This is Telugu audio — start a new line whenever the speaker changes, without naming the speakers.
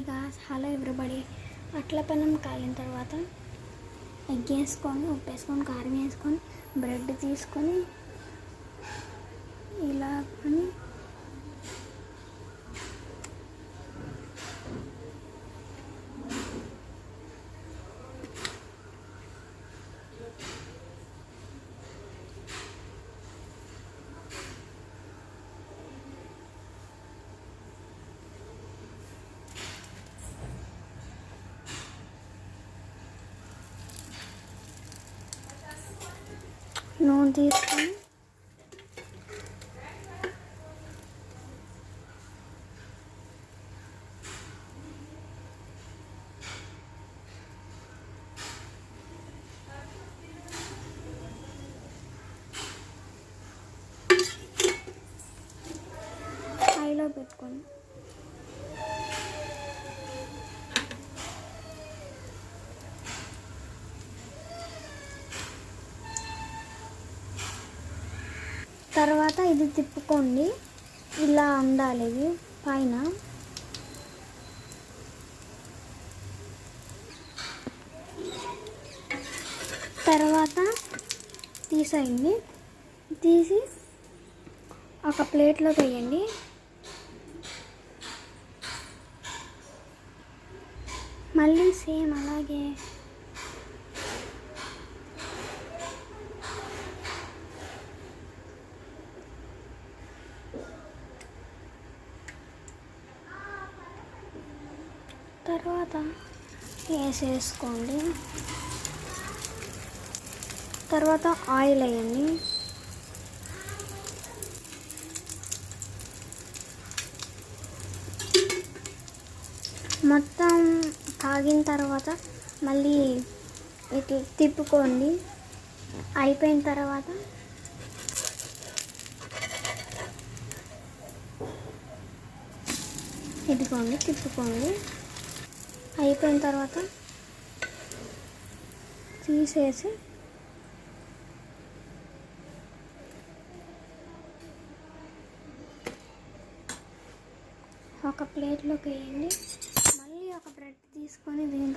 హాయ్ గాస్ హలో ఎవ్రీబడి అట్ల పెనం కాలిన తర్వాత ఎగ్ వేసుకొని ఉప్పు వేసుకొని కారం వేసుకొని బ్రెడ్ తీసుకొని ఇలా అని నూనె తీసుకొని హైలో పెట్టుకోండి తర్వాత ఇది తిప్పుకోండి. ఇలా ఉండాలి ఇది పైన. తర్వాత తీసేయండి. తీసి ఒక ప్లేట్లో వేయండి. మళ్ళీ సేమ్ అలాగే తర్వాత వేసేసుకోండి. తర్వాత ఆయిల్ వేయండి. మొత్తం తాగిన తర్వాత మళ్ళీ ఇట్లా తిప్పుకోండి. అయిపోయిన తర్వాత ఇదిగోండి తిప్పుకోండి. అయిపోయిన తర్వాత తీసేసి ఒక ప్లేట్లోకి వేయండి. మళ్ళీ ఒక బ్రెడ్ తీసుకొని దీంట్లో